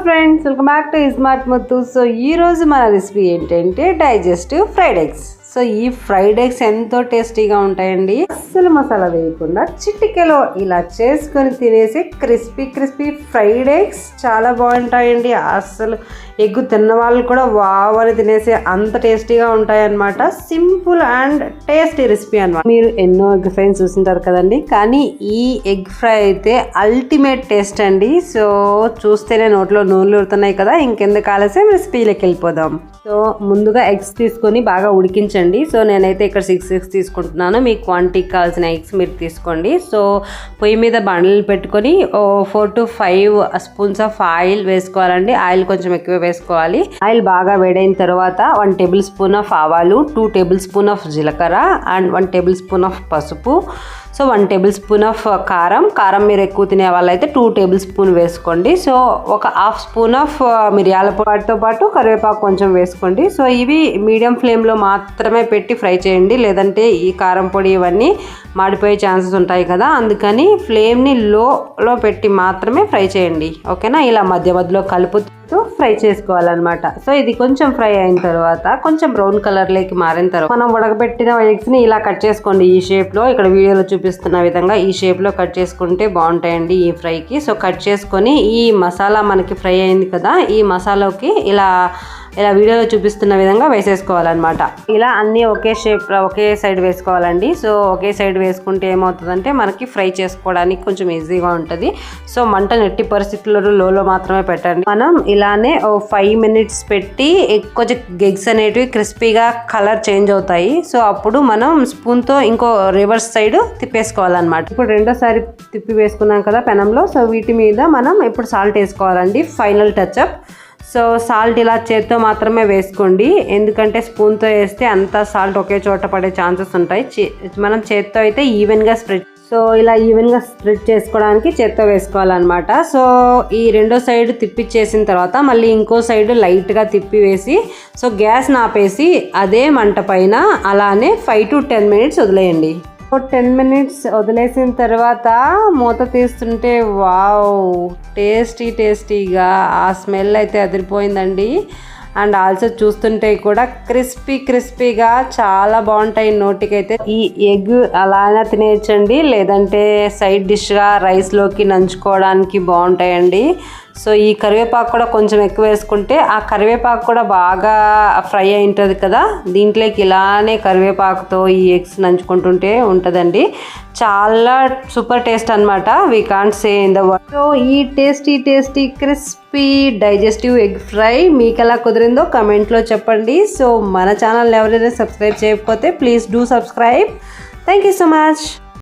Friends welcome back to smart Muthu so ఈ రోజు మన రెసిపీ ఏంటంటే డైజెస్టివ్ ఫ్రైడ్ ఎగ్స్ సో ఈ ఫ్రైడ్ ఎగ్స్ ఎంతో టేస్టీగా ఉంటాయండి. అస్సలు మసాలా వేయకుండా చిటికెలో ఇలా చేసుకొని తినేసి క్రిస్పీ క్రిస్పీ ఫ్రైడ్ ఎగ్స్ చాలా బాగుంటాయండి. అస్సలు ఎగ్గు తిన్న వాళ్ళు కూడా వావ్ అని తినేసి అంత టేస్టీగా ఉంటాయన్నమాట. సింపుల్ అండ్ టేస్టీ రెసిపీ అనమాట మీరు ఎన్నో ఎగ్ ఫ్రైస్ చూసింటారు కదండి. కానీ ఈ ఎగ్ ఫ్రై అయితే అల్టిమేట్ టేస్ట్ అండి. సో చూస్తేనే నోట్లో నూనెలు ఉడుతున్నాయి కదా. ఇంకెందుకు ఆలస్యం? రెసిపీలోకి వెళ్ళిపోదాం. సో ముందుగా ఎగ్స్ తీసుకొని బాగా ఉడికించండి. సో నేనైతే ఇక్కడ సిక్స్ ఎగ్స్ తీసుకుంటున్నాను. మీ క్వాంటిటీకి కావాల్సిన ఎగ్స్ మీరు తీసుకోండి. సో పొయ్యి మీద బండలు పెట్టుకొని ఓ four to five spoons of oil వేసుకోవాలండి. ఆయిల్ కొంచెం ఎక్కువ వేసుకోవాలి. ఆయిల్ బాగా వేడైన తర్వాత వన్ టేబుల్ స్పూన్ ఆఫ్ ఆవాలు టూ టేబుల్ స్పూన్ ఆఫ్ జీలకర్ర and one tablespoon of పసుపు. So one tablespoon of కారం. కారం మీరు ఎక్కువ తినే వాళ్ళైతే టూ టేబుల్ స్పూన్ వేసుకోండి. సో ఒక హాఫ్ స్పూన్ ఆఫ్ మిరియాల పొడితో పాటు కరివేపాకు కొంచెం వేసుకోండి. సో ఇవి మీడియం ఫ్లేమ్లో మాత్రమే పెట్టి ఫ్రై చేయండి. లేదంటే ఈ కారం పొడి ఇవన్నీ మాడిపోయే ఛాన్సెస్ ఉంటాయి కదా. అందుకని ఫ్లేమ్ని లోలో పెట్టి మాత్రమే ఫ్రై చేయండి. ఓకేనా? ఇలా మధ్య మధ్యలో కలుపుతూ ఫ్రై చేసుకోవాలన్నమాట. సో ఇది కొంచెం ఫ్రై అయిన తర్వాత కొంచెం బ్రౌన్ కలర్లోకి మారిన తర్వాత మనం ఉడకబెట్టిన ఎగ్స్ని ఇలా కట్ చేసుకోండి. ఈ షేప్లో ఇక్కడ వీడియోలో చూపిస్తున్న విధంగా ఈ షేప్లో కట్ చేసుకుంటే బాగుంటాయండి ఈ ఫ్రైకి. సో కట్ చేసుకొని ఈ మసాలా మనకి ఫ్రై అయింది కదా ఈ మసాలాకి ఇలా ఇలా వీడియోలో చూపిస్తున్న విధంగా వేసేసుకోవాలన్నమాట. ఇలా అన్నీ ఒకే షేప్ ఒకే సైడ్ వేసుకోవాలండి. సో ఒకే సైడ్ వేసుకుంటే ఏమవుతుందంటే మనకి ఫ్రై చేసుకోవడానికి కొంచెం ఈజీగా ఉంటుంది. సో మంట నెట్టి పరిస్థితుల్లో లోలో మాత్రమే పెట్టండి. మనం ఇలానే ఓ ఫైవ్ మినిట్స్ పెట్టి కొంచెం ఎగ్స్ అనేటివి క్రిస్పీగా కలర్ చేంజ్ అవుతాయి. సో అప్పుడు మనం స్పూన్తో ఇంకో రివర్స్ సైడ్ తిప్పేసుకోవాలన్నమాట. ఇప్పుడు రెండోసారి తిప్పి వేసుకున్నాం కదా పెనంలో. సో వీటి మీద మనం ఇప్పుడు సాల్ట్ వేసుకోవాలండి. ఫైనల్ టచ్అప్ సో సాల్ట్ ఇలా చేత్తో మాత్రమే వేసుకోండి. ఎందుకంటే స్పూన్తో వేస్తే అంత సాల్ట్ ఒకే చోట పడే ఛాన్సెస్ ఉంటాయి. చే- మనం చేత్తో అయితే ఈవెన్గా స్ప్రెడ్ సో ఇలా ఈవెన్గా స్ప్రెడ్ చేసుకోవడానికి చేత్తో వేసుకోవాలన్నమాట. సో ఈ రెండో సైడ్ తిప్పిచ్చేసిన తర్వాత మళ్ళీ ఇంకో సైడ్ లైట్గా తిప్పి వేసి సో గ్యాస్ నాపేసి అదే మంట పైన అలానే ఫైవ్ టు టెన్ మినిట్స్ వదిలేయండి. టెన్ మినిట్స్ వదిలేసిన తర్వాత మూత తీస్తుంటే వావ్ టేస్టీ టేస్టీగా. ఆ స్మెల్ అయితే అదిరిపోయిందండి. అండ్ ఆల్సో చూస్తుంటే కూడా క్రిస్పీ క్రిస్పీగా చాలా బాగుంటాయి నోటికైతే. ఈ ఎగ్ అలానే తినేయచ్చండి. లేదంటే సైడ్ డిష్గా రైస్లోకి నంచుకోవడానికి బాగుంటాయండి. సో ఈ కరివేపాకు కూడా కొంచెం ఎక్కువ వేసుకుంటే ఆ కరివేపాకు కూడా బాగా ఫ్రై అయి ఉంటుంది కదా. దీంట్లోకి ఇలానే కరివేపాకుతో ఈ ఎగ్స్ నంచుకుంటుంటే ఉంటుందండి. చాలా సూపర్ టేస్ట్ అనమాట we can't say in the word so ఈ tasty tasty crispy digestive egg fry మీకు ఎలా కుదిరిందో కమెంట్లో చెప్పండి. సో మన ఛానల్ ఎవరైనా సబ్స్క్రైబ్ చేయకపోతే please do subscribe. Thank you so much